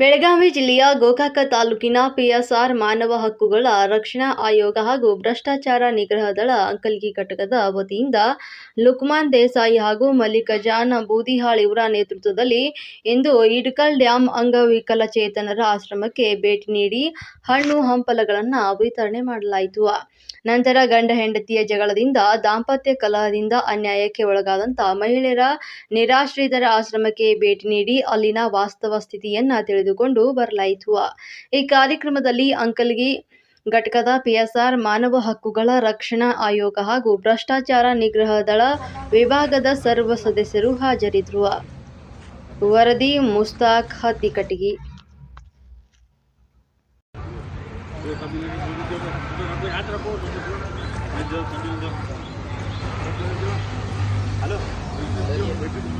ಬೆಳಗಾವಿ ಜಿಲ್ಲೆಯ ಗೋಕಾಕ ತಾಲೂಕಿನ ಪಿಎಸ್ಆರ್ ಮಾನವ ಹಕ್ಕುಗಳ ರಕ್ಷಣಾ ಆಯೋಗ ಹಾಗೂ ಭ್ರಷ್ಟಾಚಾರ ನಿಗ್ರಹ ದಳ ಅಂಕಲ್ಗಿ ಘಟಕದ ವತಿಯಿಂದ ಲುಕ್ಮಾನ್ ದೇಸಾಯಿ ಹಾಗೂ ಮಲ್ಲಿಕಜಾನ್ ಬೂದಿಹಾಳ್ ಇವರ ನೇತೃತ್ವದಲ್ಲಿ ಇಂದು ಇಡ್ಕಲ್ ಡ್ಯಾಂ ಅಂಗವಿಕಲಚೇತನರ ಆಶ್ರಮಕ್ಕೆ ಭೇಟಿ ನೀಡಿ ಹಣ್ಣು ಹಂಪಲಗಳನ್ನು ವಿತರಣೆ ಮಾಡಲಾಯಿತು. ನಂತರ ಗಂಡ ಹೆಂಡತಿಯ ಜಗಳದಿಂದ ದಾಂಪತ್ಯ ಕಲಹದಿಂದ ಅನ್ಯಾಯಕ್ಕೆ ಒಳಗಾದಂತ ಮಹಿಳೆಯರ ನಿರಾಶ್ರಿತರ ಆಶ್ರಮಕ್ಕೆ ಭೇಟಿ ನೀಡಿ ಅಲ್ಲಿನ ವಾಸ್ತವ ಸ್ಥಿತಿಯನ್ನ ತಿಳಿದುಕೊಂಡು ಬರಲಾಯಿತು. ಈ ಕಾರ್ಯಕ್ರಮದಲ್ಲಿ ಅಂಕಲ್ಗಿ ಘಟಕದ ಪಿಎಸ್ಆರ್ ಮಾನವ ಹಕ್ಕುಗಳ ರಕ್ಷಣಾ ಆಯೋಗ ಹಾಗೂ ಭ್ರಷ್ಟಾಚಾರ ನಿಗ್ರಹ ದಳ ವಿಭಾಗದ ಸರ್ವ ಸದಸ್ಯರು ಹಾಜರಿದ್ದರು. ವರದಿ ಮುಸ್ತಾಕ್ ಹತ್ತಿಕಟಗಿ हेलो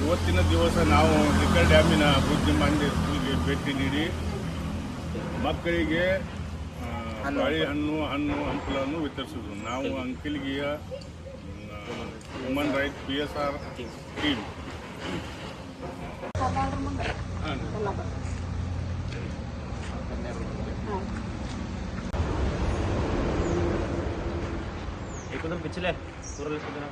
ಇವತ್ತಿನ ದಿವಸ ನಾವು ಲಿಕ್ಕರ್ ಡ್ಯಾಮಿನ ಅಭಿವೃದ್ಧಿ ಮಂದಿ ಸ್ಕೂಲ್ಗೆ ಭೇಟಿ ನೀಡಿ ಮಕ್ಕಳಿಗೆ ಆ, ಬಾಳೆಹಣ್ಣು ಹಣ್ಣು ಹಂಪಲನ್ನು ವಿತರಿಸಿದ್ರು ನಾವು ಅಂಕಲ್ಗಿಯ human right P S R team एक उधर पिछले पूरा लिस्ट देना